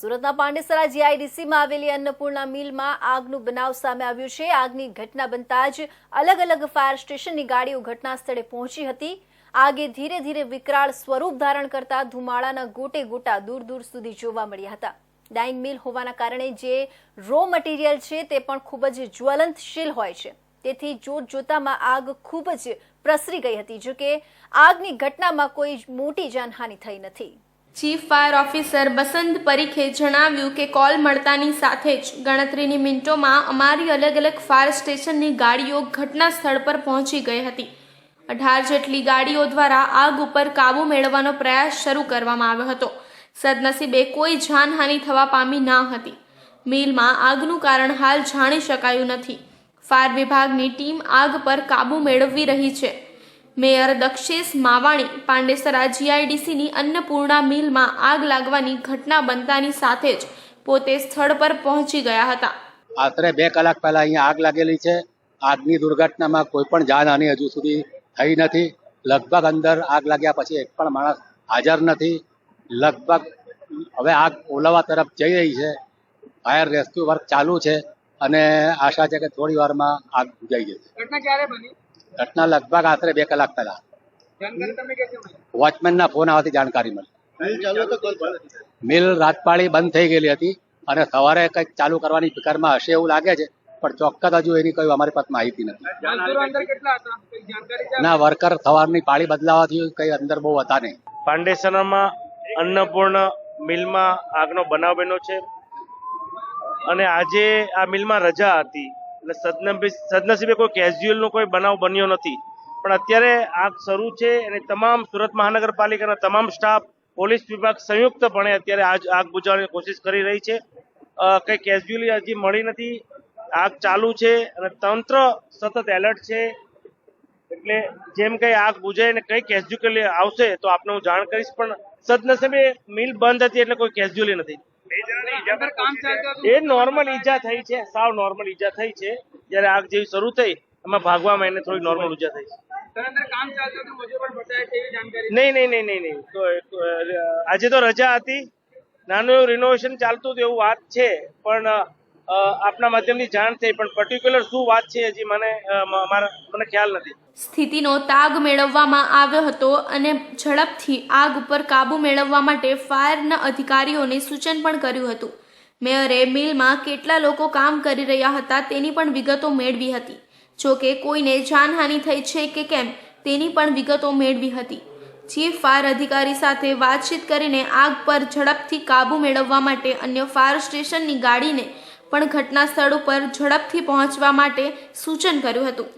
સુરતના પાંડેસરા જીઆઈડીસીમાં આવેલી અન્નપૂર્ણા મિલમાં આગનું બનાવ સામે આવ્યું છે. આગની ઘટના બનતા જ અલગ અલગ ફાયર સ્ટેશનની ગાડીઓ ઘટના સ્થળે પહોંચી હતી. આગે ધીરે ધીરે વિકરાળ સ્વરૂપ ધારણ કરતા ધુમાડાના ગોટે ગોટા દૂર દૂર સુધી જોવા મળ્યા હતા. ડાઇંગ મિલ હોવાના કારણે જે રો મટીરિયલ છે તે પણ ખૂબ જ જ્વલંતશીલ હોય છે. તેથી જોત જોતામાં આગ ખૂબ જ પ્રસરી ગઈ હતી, જોકે આગની ઘટનામાં કોઈ મોટી જાનહાનિ થઈ નથી. ચીફ ફાયર ઓફિસર બસંત પરીખે જણાવ્યું કે કોલ મળતાની સાથે જ ગણતરીની મિનિટોમાં અમારી અલગ અલગ ફાયર સ્ટેશનની ગાડીઓ ઘટના સ્થળ પર પહોંચી ગઈ હતી. અઢાર જેટલી ગાડીઓ દ્વારા આગ ઉપર કાબૂ મેળવવાનો પ્રયાસ શરૂ કરવામાં આવ્યો હતો. સદનસીબે કોઈ જાનહાનિ થવા પામી ન હતી. મિલમાં આગનું કારણ હાલ જાણી શકાયું નથી. ફાયર વિભાગની ટીમ આગ પર કાબૂ મેળવી રહી છે. મેયર દક્ષેશ માવાણી પાંડેસરા જીઆઈડીસીની અન્નપૂર્ણા મિલમાં આગ લાગવાની ઘટના બનતાની સાથે જ પોતે સ્થળ પર પહોંચી ગયા હતા. આશરે બે કલાક પહેલા અહીંયા આગ લાગેલી છે. આગની દુર્ઘટનામાં કોઈ પણ જાનહાની હજુ સુધી થઈ નથી. લગભગ અંદર આગ લાગ્યા પછી એક પણ માણસ હાજર નથી. લગભગ હવે આગ ઓલવા તરફ જઈ રહી છે. ફાયર રેસ્ક્યુ વર્ક ચાલુ છે અને આશા છે કે થોડી વારમાં આગ બુજાઈ જશે. ઘટના ક્યારે બની? ઘટના લગભગ આશરે બે કલાક પહેલા. વોચમેન વોચમેનના ફોન આવવાથી જાણકારી મળી. મિલ રાતપાળી બંધ થઈ ગયેલી હતી અને સવારે કંઈક ચાલુ કરવાની ફિકરમાં હશે એવું લાગે છે પણ ચોક્કસ હજુ એની કોઈ અમારી પાસે માહિતી નથી. મજદૂરો અંદર કેટલા હતા? કઈ જાણકારી છે ના વર્કર સવારની પાળી બદલાવાથી કઈ અંદર બહુ હતા નહીં. પાંડેસરામાં અન્નપૂર્ણ મિલમાં આગનો બનાવ બન્યો છે. અને આજે આ મિલમાં રજા હતી. એટલે સદનસીબે કોઈ કેઝ્યુઅલનો કોઈ બનાવ બન્યો નથી. પણ અત્યારે આગ શરૂ છે અને તમામ સુરત મહાનગરપાલિકાના તમામ સ્ટાફ, પોલીસ વિભાગ સંયુક્તપણે અત્યારે આજ આગ બુજાવવાની કોશિશ કરી રહી છે. કંઈ કેઝ્યુઅલી હજી મળી નથી. આગ ચાલુ છે અને તંત્ર સતત એલર્ટ છે. એટલે જેમ કંઈ આગ બુજાય ને કંઈ કેઝ્યુઅલી આવશે તો આપને હું જાણ કરીશ, પણ સદનસીબે મિલ બંધ હતી એટલે કોઈ કેઝ્યુઅલી નથી અંદર કામ ચાલતું હતું એ નોર્મલ ઈજા થઈ છે સાવ નોર્મલ ઈજા થઈ છે. જ્યારે આગ જેવી શરૂ થઈ એમાં ભાગવામાં એને થોડી નોર્મલ ઈજા થઈ છે. નહીં નહીં નહીં નહીં નહીં. તો આજે તો રજા હતી. નાનું એવું રિનોવેશન ચાલતું હતું એવું વાત છે. પણ આપના માધ્યમની જાણ થઈ, પણ પર્ટિક્યુલર શું વાત છે હજી મને મને ખ્યાલ નથી. સ્થિતિનો તાગ મેળવવામાં આવ્યો હતો અને ઝડપથી આગ ઉપર કાબૂ મેળવવા માટે ફાયરના અધિકારીઓને સૂચન પણ કર્યું હતું. મેયરે મિલમાં કેટલા લોકો કામ કરી રહ્યા હતા તેની પણ વિગતો મેળવી હતી. જો કે કોઈને જાનહાનિ થઈ છે કે કેમ, તેની પણ વિગતો મેળવી હતી. ચીફ ફાયર અધિકારી સાથે વાતચીત કરીને આગ પર ઝડપથી કાબૂ મેળવવા માટે અન્ય ફાયર સ્ટેશનની ગાડીને પણ ઘટના સ્થળ ઉપર ઝડપથી પહોંચવા માટે સૂચન કર્યું હતું.